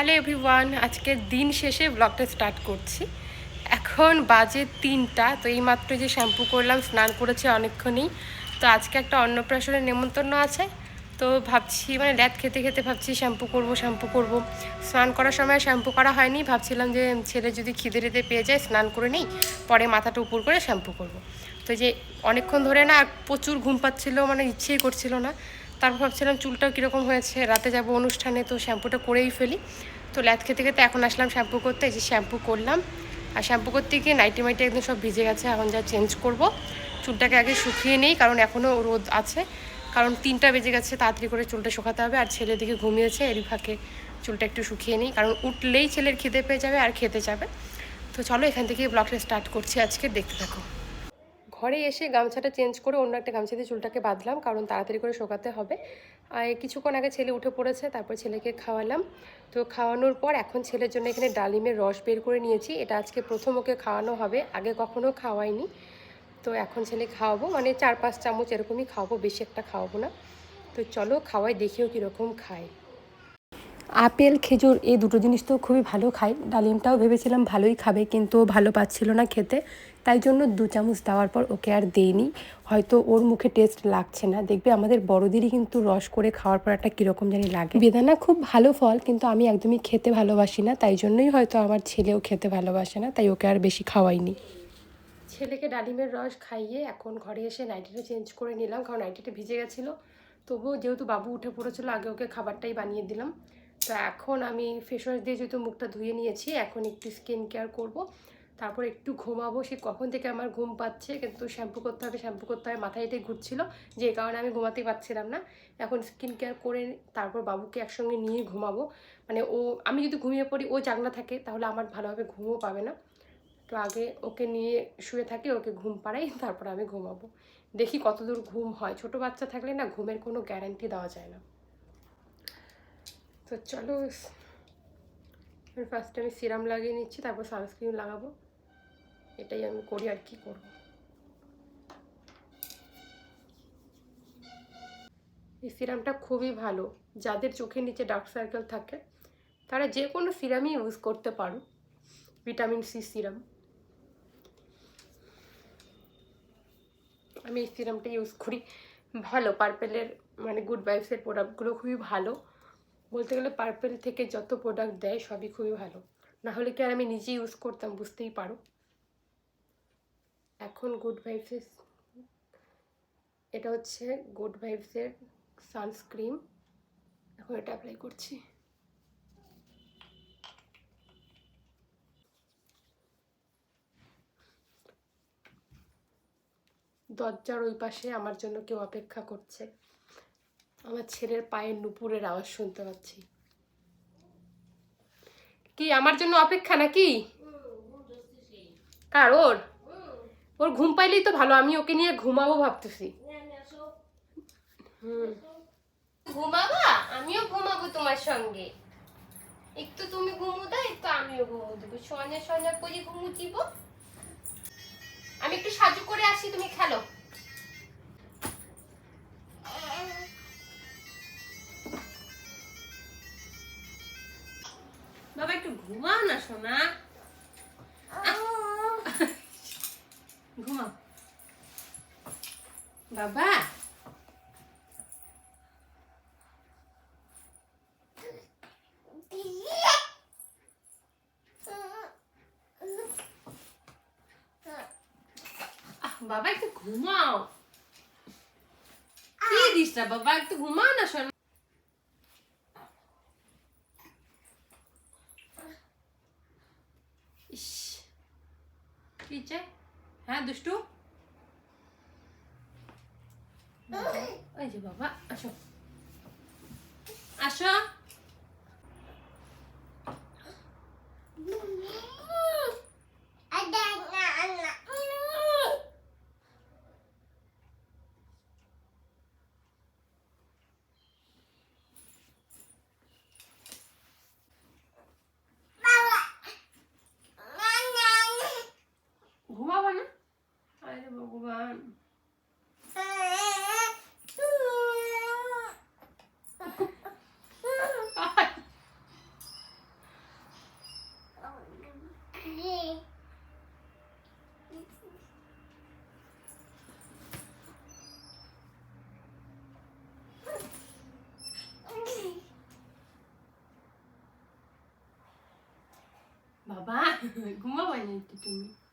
Hello everyone আজকে দিন শেষে ব্লগটা স্টার্ট করছি। এখন বাজে তিনটা, তো এইমাত্র যে শ্যাম্পু করলাম, স্নান করেছি অনেকক্ষণই। তো আজকে একটা অন্নপ্রাশনের নেমন্তন্ন আছে। তো ভাবছি মানে ল্যাদ খেতে খেতে ভাবছি শ্যাম্পু করব শ্যাম্পু করব। স্নান করার সময় শ্যাম্পু করা হয়নি, ভাবছিলাম যে ছেলে যদি খিদে টিদে পেয়ে যায়, স্নান করে নিই। পরে মাথাটা উপর করে শ্যাম্পু করব। তো যে অনেকক্ষণ ধরে না প্রচুর ঘুম পাচ্ছিলো মানে ইচ্ছেই করছিল না। তারপর ভাবছিলাম চুলটাও কীরকম হয়েছে, রাতে যাব অনুষ্ঠানে, তো শ্যাম্পুটা করেই ফেলি। তো ল্যাদ খেতে খেতে এখন আসলাম শ্যাম্পু করতে, এই যে শ্যাম্পু করলাম। আর শ্যাম্পু করতে গিয়ে নাইটি মাইটি একদম সব ভিজে গেছে, এখন যা চেঞ্জ করব। চুলটাকে আগে শুকিয়ে নেই, কারণ এখনও রোদ আছে। কারণ তিনটা বেজে গেছে, তাড়াতাড়ি করে চুলটা শুকাতে হবে, আর ছেলে দিকে ঘুমিয়েছে, এরই ফাঁকে চুলটা একটু শুকিয়ে নিই। কারণ উঠলেই ছেলের খিদে পেয়ে যাবে আর খেতে যাবে। তো চলো এখান থেকে ব্লগটা স্টার্ট করছি আজকে, দেখতে থাকো। ঘরে এসে গামছাটা চেঞ্জ করে অন্য একটা গামছা দিয়ে চুলটাকে বাঁধলাম, কারণ তাড়াতাড়ি করে শোকাতে হবে। আর কিছুক্ষণ আগে ছেলে উঠে পড়েছে, তারপর ছেলেকে খাওয়ালাম। তো খাওয়ানোর পর এখন ছেলের জন্য এখানে ডালিমের রস বের করে নিয়েছি। এটা আজকে প্রথম ওকে খাওয়ানো হবে, আগে কখনো খাওয়াইনি। তো এখন ছেলে খাওয়াবো মানে চার পাঁচ চামচ এরকমই খাওয়াবো, বেশি একটা খাওয়াবো না। তো চলো খাওয়াই, দেখিও কীরকম খায়। আপেল, খেজুর এই দুটো জিনিস তো খুবই ভালো খাই। ডালিমটাও ভেবেছিলাম ভালোই খাবে কিন্তু ভালো পাচ্ছিল না খেতে। তাই জন্য দু চামচ দেওয়ার পর ওকে আর দেইনি। হয়তো ওর মুখে টেস্ট লাগছে না। দেখবে আমাদের বড়দেরই কিন্তু রস করে খাওয়ার পর একটা কীরকম জানি লাগে। বেদানা খুব ভালো ফল কিন্তু আমি একদমই খেতে ভালোবাসি না। তাই জন্যই হয়তো আমার ছেলেও খেতে ভালোবাসে না। তাই ওকে আর বেশি খাওয়াইনি। ছেলেকে ডালিমের রস খাইয়ে এখন ঘরে এসে নাইটিটা চেঞ্জ করে নিলাম। কারণ নাইটিটা ভিজে গেছিল। তবুও যেহেতু বাবু উঠে পড়েছিল, আগে ওকে খাবারটাই বানিয়ে দিলাম। তো এখন আমি ফেস ওয়াশ দিয়ে যেহেতু মুখটা ধুয়ে নিয়েছি, এখন একটু স্কিন কেয়ার করব। তারপর একটু ঘুমাবো, সে কখন থেকে আমার ঘুম পাচ্ছে, কিন্তু শ্যাম্পু করতে হবে শ্যাম্পু করতে হবে, মাথায় এটাই ঘুরছিল, যে কারণে আমি ঘুমাতে পারছিলাম না। এখন স্কিন কেয়ার করে তারপর বাবুকে একসঙ্গে নিয়ে ঘুমাবো। মানে ও, আমি যদি ঘুমিয়ে পড়ি, ও জাগনা থাকে, তাহলে আমার ভালোভাবে ঘুমও পাবে না। তো আগে ওকে নিয়ে শুয়ে থাকি, ওকে ঘুম পাড়াই, তারপর আমি ঘুমাবো। দেখি কতদূর ঘুম হয়। ছোট বাচ্চা থাকলে না, ঘুমের কোনো গ্যারান্টি দেওয়া যায় না। তো চলো ফার্স্টে আমি সিরাম লাগিয়ে নিচ্ছি, তারপর সানস্ক্রিন লাগাবো। এটাই আমি করি আর কি করব। এই সিরামটা খুবই ভালো। যাদের চোখের নিচে ডার্ক সার্কেল থাকে, তারা যে কোনো সিরামই ইউজ করতে পারো। ভিটামিন সি সিরাম আমি এই সিরামটা ইউজ করি। ভালো পার্পেলের মানে গুড ভাইবসের প্রোডাক্টগুলো খুবই ভালো। বলতে গেলে পার্পেল থেকে যত প্রোডাক্ট দেয় সবই খুবই ভালো। না হলে কি আর আমি নিজে ইউজ করতাম, বুঝতেই পারো। এখন গুড ভাইবসের এটা হচ্ছে গুড ভাইবসের সানস্ক্রিন এখন এটা অ্যাপ্লাই করছি। দরজার ওই পাশে আমার জন্য কেউ অপেক্ষা করছে। আমার ছেলের পায়ের নুপুরের আওয়াজ শুনতে পাচ্ছি। কি, আমার জন্য অপেক্ষা নাকি? কার, ওর? ওর ঘুম পাইলেই তো ভালো, আমি ওকে নিয়ে ঘুমাবো ভাবতেছি। ঘুমাবা? আমিও ঘুমাবো তোমার সঙ্গে। একটু তুমি ঘুমো দাও, একটু আমিও ঘুমো দেবো। সন্ধ্যা সন্ধ্যা করে ঘুমু দিব? আমি একটু সাজু করে আসি, তুমি খেলো। ঘুমাও না সোনা ঘুমাও বাবা আহ, বাবা একটু ঘুমাও কি দিস না বাবা একটু ঘুমাও না সোনা Haydi babalar. Baba, kumabanya itu tuh.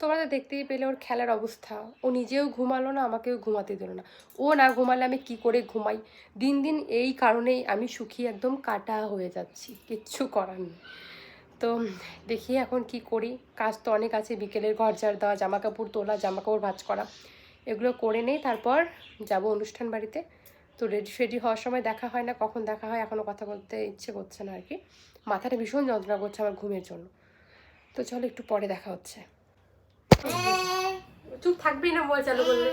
তোমরা তো দেখতেই পেলে ওর খেলার অবস্থা। ও নিজেও ঘুমালো না, আমাকেও ঘুমাতে দিল না। ও না ঘুমালে আমি কি করে ঘুমাই? দিন দিন এই কারণেই আমি সুখী একদম কাটা হয়ে যাচ্ছি, কিচ্ছু করার নেই। তো দেখি এখন কি করি। কাজ তো অনেক আছে, বিকেলের ঘর ঝাড় দেওয়া জামা কাপড় তোলা জামা কাপড় ভাঁজ করা। এগুলো করে নেই, তারপর যাব অনুষ্ঠান বাড়িতে। তো রেডি ফেডি হওয়ার সময় দেখা হয় না, কখন দেখা হয় এখনও কথা বলতে ইচ্ছে করছে না আর কি। মাথাটা ভীষণ যন্ত্রণা করছে আমার ঘুমের জন্য। তো চলো একটু পরে দেখা হচ্ছে। চুপ থাকবি না মোবাইল চালু করলে।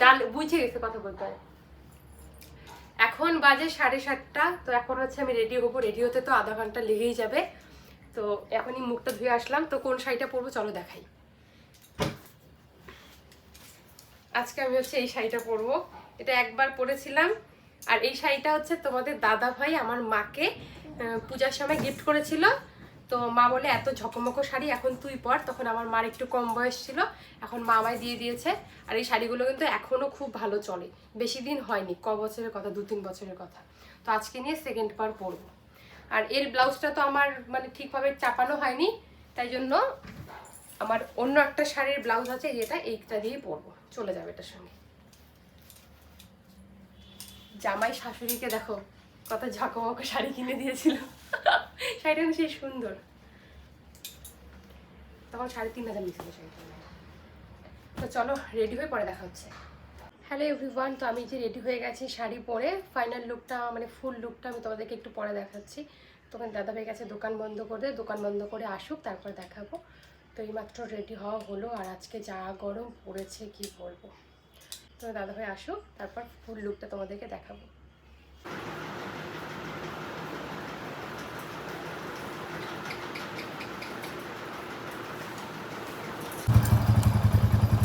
জান বুঝে গেছে কথা বলতে। হয় এখন বাজে সাড়ে সাতটা, তো এখন হচ্ছে আমি রেডি হব। রেডি হতে তো আধা ঘণ্টা লেগেই যাবে। তো এখনই মুখটা ধুয়ে আসলাম। তো কোন শাড়িটা পরবো চলো দেখাই। আজকে আমি হচ্ছে এই শাড়িটা পরবো। এটা একবার পরেছিলাম। আর এই শাড়িটা হচ্ছে তোমাদের দাদা ভাই আমার মাকে পূজার সময় গিফট করেছিল। তো মা বলে, এত ঝকমকো শাড়ি, এখন তুই পর। তখন আমার মার একটু কম বয়স ছিল, এখন মা আমায় দিয়ে দিয়েছে। আর এই শাড়িগুলো কিন্তু এখনও খুব ভালো চলে। বেশি দিন হয়নি, ক বছরের কথা, দু তিন বছরের কথা। তো আজকে নিয়ে সেকেন্ড পার পরবো। আর এর ব্লাউজটা তো আমার মানে ঠিকভাবে চাপানো হয়নি, তাই জন্য আমার অন্য একটা শাড়ির ব্লাউজ আছে, যেটা এইটা দিয়েই পরবো। চলে যাবে এটার সঙ্গে। জামাই শাশুড়িকে দেখো, কত ঝকমক শাড়ি কিনে দিয়েছিল। শাড়িটা কিন্তু সেই সুন্দর। তখন সাড়ে তিন হাজার নিয়েছিল শাড়িটা। তো চলো রেডি হয়ে পরে দেখা হচ্ছে। হ্যালো এভরিওয়ান তো আমি যে রেডি হয়ে গেছি শাড়ি পরে ফাইনাল লুকটা মানে ফুল লুকটা আমি তোমাদেরকে একটু পরে দেখাচ্ছি। তখন দাদা হয়ে গেছে দোকান বন্ধ করে, দোকান বন্ধ করে আসুক, তারপর দেখাবো। তো এইমাত্র রেডি হওয়া হলো, আর আজকে যা গরম পড়েছে, কি বলব। তো দাদা ভাই আসুক, তারপর ফুল লুকটা তোমাদেরকে দেখাবো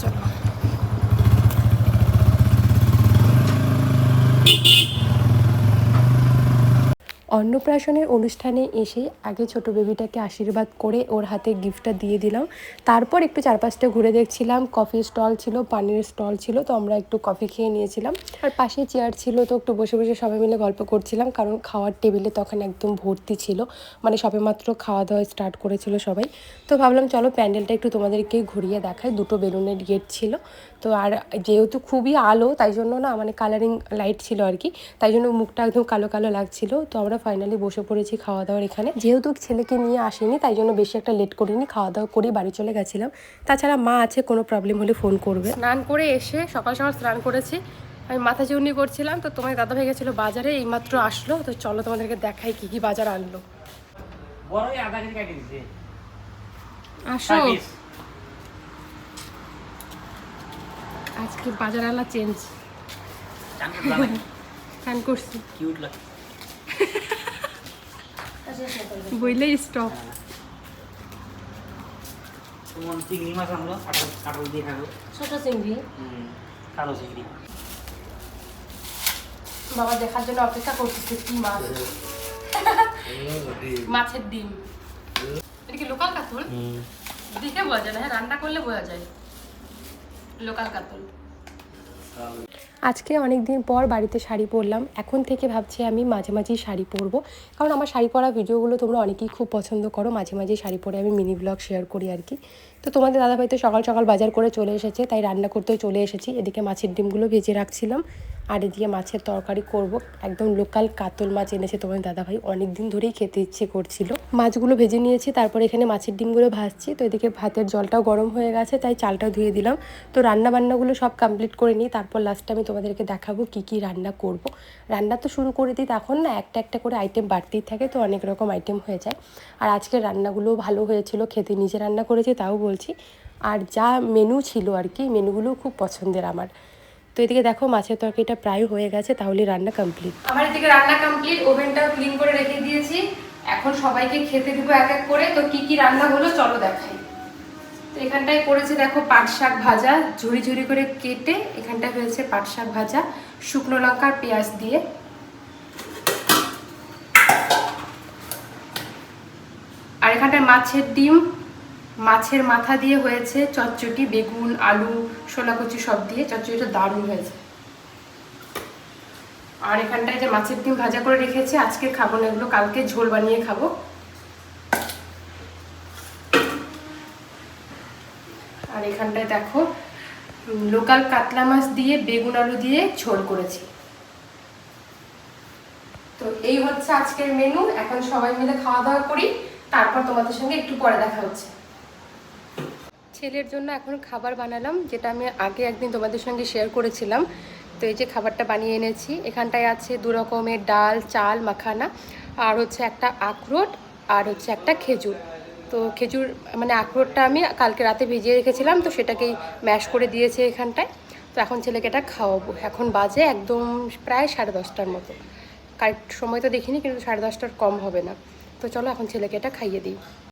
চলো অন্নপ্রাশনের অনুষ্ঠানে এসে আগে ছোট বেবিটাকে আশীর্বাদ করে ওর হাতে গিফটটা দিয়ে দিলাম। তারপর একটু চারপাশটা ঘুরে দেখছিলাম। কফি স্টল ছিল, পানির স্টল ছিল, তো আমরা একটু কফি খেয়ে নিয়েছিলাম। আর পাশে চেয়ার ছিল, তো একটু বসে বসে সবাই মিলে গল্প করছিলাম, কারণ খাওয়ার টেবিলে তখন একদম ভর্তি ছিল। মানে সবেমাত্র খাওয়া দাওয়া স্টার্ট করেছিল সবাই। তো ভাবলাম, চলো প্যান্ডেলটা একটু তোমাদেরকে ঘুরিয়ে দেখায় দুটো বেলুনের গেট ছিল। তো আর যেহেতু খুবই আলো, তাই জন্য না মানে কালারিং লাইট ছিল আর কি, তাই জন্য মুখটা একদম কালো কালো লাগছিল। তো আমরা ফাইনালি বসে পড়েছি খাওয়া দাওয়ার এখানে। যেহেতু ছেলেকে নিয়ে আসিনি তাই জন্য বেশি একটা লেট করিনি খাওয়া দাওয়া করে বাড়ি চলে গেছিলাম। তাছাড়া মা আছে কোনো প্রবলেম হলে ফোন করবে। স্নান করে এসে সকাল সকাল স্নান করেছি। আমি মাথা চুনি করছিলাম তো তোমার দাদা ভাই গেছিল বাজারে এইমাত্র আসলো তো চলো তোমাদেরকে দেখাই কি কি বাজার আনলো। আসো। আজকে বাজার আলা চেঞ্জ স্নান করছি। কিউট লাগে বইলেই স্টপ চিংড়ি মাছ আনলো কাটল কাটল দিয়ে খাব। ছোট চিংড়ি? কালো চিংড়ি। বাবা দেখার জন্য অপেক্ষা করতেছে কি মাছ। মাছের ডিম। এটা কি লোকাল কাতল? দেখে বোঝা যায় না হ্যাঁ রান্না করলে বোঝা যায়। লোকাল কাতল। আজকে অনেক দিন পর বাড়িতে শাড়ি পরলাম। এখন থেকে ভাবছি আমি মাঝে মাঝেই শাড়ি পরবো। কারণ আমার শাড়ি পরা ভিডিওগুলো তোমরা অনেকেই খুব পছন্দ করো। মাঝে মাঝে শাড়ি পরে আমি মিনি ব্লগ শেয়ার করি আর কি। তো তোমাদের দাদাভাই তো সকাল সকাল বাজার করে চলে এসেছে, তাই রান্না করতেও চলে এসেছি। এদিকে মাছের ডিমগুলো ভেজে রাখছিলাম। আর এদিকে মাছের তরকারি করব। একদম লোকাল কাতল মাছ এনেছে তোমার দাদাভাই। অনেক দিন ধরেই খেতে ইচ্ছে করছিল। মাছগুলো ভেজে নিয়েছি, তারপর এখানে মাছের ডিমগুলো ভাজছি। তো এদিকে ভাতের জলটাও গরম হয়ে গেছে, তাই চালটাও ধুয়ে দিলাম। তো রান্না বান্নাগুলো সব কমপ্লিট করে নিই, তারপর লাস্টে আমি তোমাদেরকে দেখাবো কি কি রান্না করব। রান্না তো শুরু করে দিই তখন না, একটা একটা করে আইটেম বাড়তেই থাকে, তো অনেক রকম আইটেম হয়ে যায়। আর আজকের রান্নাগুলোও ভালো হয়েছিল, খেতে নিজে রান্না করেছি তাও বলছি। আর যা মেনু ছিল আর কি মেনুগুলো খুব পছন্দের আমার। তো এদিকে দেখো মাছের তরকারিটা প্রায় হয়ে গেছে, তাহলে রান্না কমপ্লিট আমার এদিকে রান্না কমপ্লিট ওভেনটাও ক্লিন করে রেখে দিয়েছি। এখন সবাইকে খেতে দিব এক এক করে। তো কি কি রান্না হলো চলো দেখাই। তো এখানটায় করেছে দেখো পাট শাক ভাজা, ঝুড়ি ঝুড়ি করে কেটে এখানটায় হয়েছে পাট শাক ভাজা, শুকনো লঙ্কা আর পেঁয়াজ দিয়ে। আর এখানটায় মাছের ডিম মাছের মাথা দিয়ে হয়েছে চচ্চটি বেগুন, আলু শোলা কচু সব দিয়ে। চচ্চটিটা দারুণ হয়েছে। আর এখানটায় যে মাছের ডিম ভাজা করে রেখেছি, আজকে খাব না এগুলো, কালকে ঝোল বানিয়ে খাব। আর এখানটায় দেখো লোকাল কাতলা মাছ দিয়ে, বেগুন আলু দিয়ে ঝোল করেছি। তো এই হচ্ছে আজকের মেনু এখন সবাই মিলে খাওয়া দাওয়া করি। তারপর তোমাদের সঙ্গে একটু পরে দেখা হচ্ছে। ছেলের জন্য এখন খাবার বানালাম, যেটা আমি আগে একদিন তোমাদের সঙ্গে শেয়ার করেছিলাম। তো এই যে খাবারটা বানিয়ে এনেছি, এখানটায় আছে দু রকমের ডাল, চাল, মাখানা, আর হচ্ছে একটা আখরোট, আর হচ্ছে একটা খেজুর। তো খেজুর মানে আখরোটটা আমি কালকে রাতে ভিজিয়ে রেখেছিলাম, তো সেটাকেই ম্যাশ করে দিয়েছে এখানটায়। তো এখন ছেলেকে এটা খাওয়াবো। এখন বাজে একদম প্রায় সাড়ে দশটার মতো। কারেক্ট সময় তো দেখিনি, কিন্তু সাড়ে দশটার কম হবে না। তো চলো এখন ছেলেকে এটা খাইয়ে দিই।